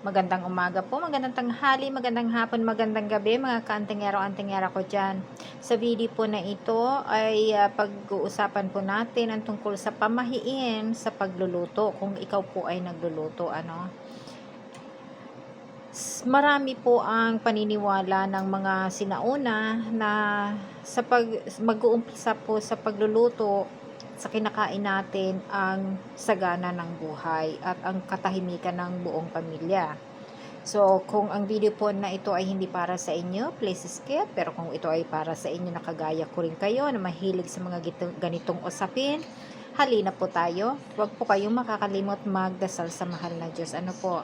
Magandang umaga po, magandang tanghali, magandang hapon, magandang gabi mga kaantingero-antingera ko dyan. Sa video po na ito ay ah, pag-uusapan po natin ang tungkol sa pamahiin sa pagluluto kung ikaw po ay nagluluto. Ano? Marami po ang paniniwala ng mga sinauna na sa pag mag-uumpisa po sa pagluluto sa kinakain natin ang sagana ng buhay at ang katahimikan ng buong pamilya. So, kung ang video po na ito ay hindi para sa inyo, please skip. Pero kung ito ay para sa inyo, nakagaya ko rin kayo na mahilig sa mga ganitong usapin, halina po tayo. Huwag po kayong makakalimot magdasal sa mahal na Diyos. Ano po?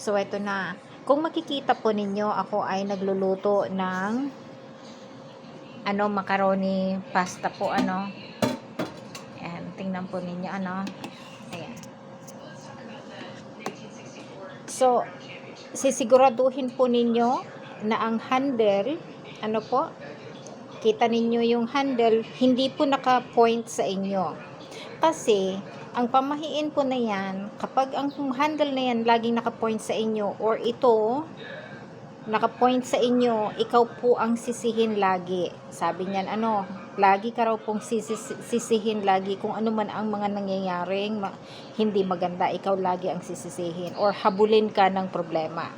So, ito na. Kung makikita po ninyo, ako ay nagluluto ng ano, macaroni pasta po, ano, tingnan po ninyo ano. Ayan. So, sisiguraduhin po ninyo na ang handle, ano po, kita ninyo yung handle, hindi po naka-point sa inyo. Kasi, ang pamahiin po na yan, kapag ang handle na yan laging naka-point sa inyo, or ito, naka-point sa inyo, ikaw po ang sisihin lagi. Sabi niyan, ano, lagi ka raw pong sisis- sisihin lagi kung ano man ang mga nangyayaring ma- hindi maganda, ikaw lagi ang sisisihin or habulin ka ng problema.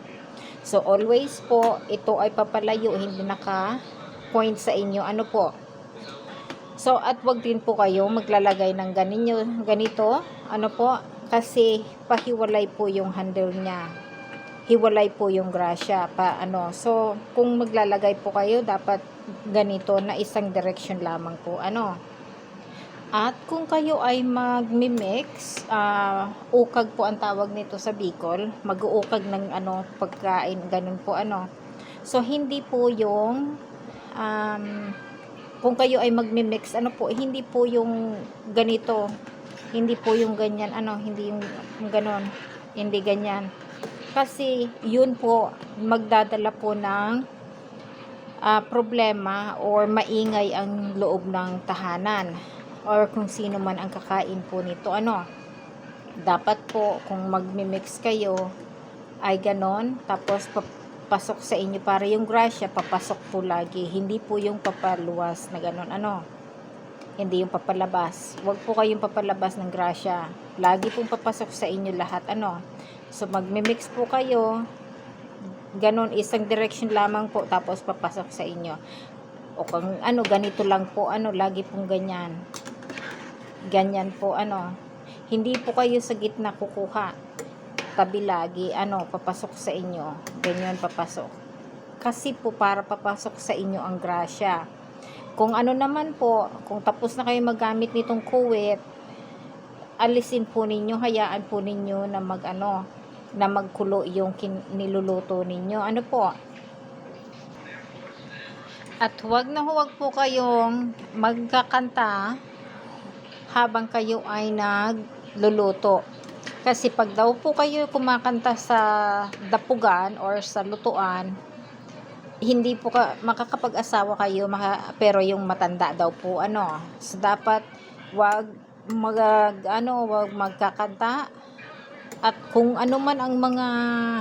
So, always po, ito ay papalayo, hindi naka-point sa inyo. Ano po? So, at wag din po kayo maglalagay ng ganinyo, ganito, ano po, kasi pahiwalay po yung handle niya hiwalay po yung grasya pa ano. So kung maglalagay po kayo dapat ganito na isang direction lamang po ano. At kung kayo ay magmi-mix ah, ukag po ang tawag nito sa Bicol mag-uukag ng ano pagkain ganun po ano. So hindi po yung um, kung kayo ay magmi-mix ano po hindi po yung ganito hindi po yung ganyan ano hindi yung, ganon hindi ganyan kasi yun po magdadala po ng ah, problema or maingay ang loob ng tahanan or kung sino man ang kakain po nito. Ano dapat po kung magmi-mix kayo ay ganon. Tapos papasok sa inyo para yung grasya papasok po lagi. Hindi po yung papaluwas na ganon. Ano hindi yung papalabas. Wag po kayong papalabas ng grasya. Lagi pong papasok sa inyo lahat. Ano So, magmi-mix po kayo. Ganon, isang direction lamang po. Tapos, papasok sa inyo. O kung ano, ganito lang po. Ano, lagi pong ganyan. Ganyan po, ano. Hindi po kayo sa gitna kukuha. Tabi lagi, ano, papasok sa inyo. Ganyan, papasok. Kasi po, para papasok sa inyo ang grasya. Kung ano naman po, kung tapos na kayo magamit nitong kuwit, alisin po ninyo, hayaan po ninyo na mag ano, na magkulo yung niluluto ninyo. Ano po? At huwag na huwag po kayong magkakanta habang kayo ay nagluluto. Kasi pag daw po kayo kumakanta sa dapugan or sa lutuan, hindi po ka, makakapag-asawa kayo maka, pero yung matanda daw po ano. So dapat wag mag ano, wag magkakanta at kung ano man ang mga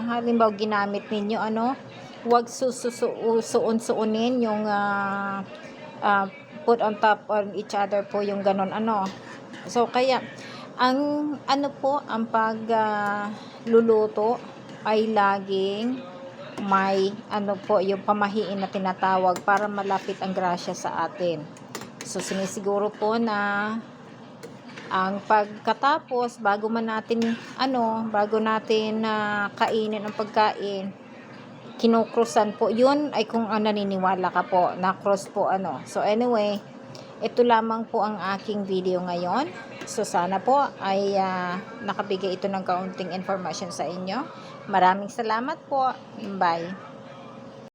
halimbawa ginamit ninyo ano, huwag susuon-suunin yung ah, ah, put on top on each other po yung ganon ano. So kaya ang ano po ang pag ah, luluto ay laging may ano po yung pamahiin na tinatawag para malapit ang grasya sa atin. So sinisiguro po na ang pagkatapos bago man natin ano bago natin na kainin ang pagkain kinukrusan po. Yun ay kung ang naniniwala ka po na cross po ano. So anyway ito lamang po ang aking video ngayon. So sana po ay ah, nakabigay ito ng kaunting information sa inyo. Maraming salamat po. Bye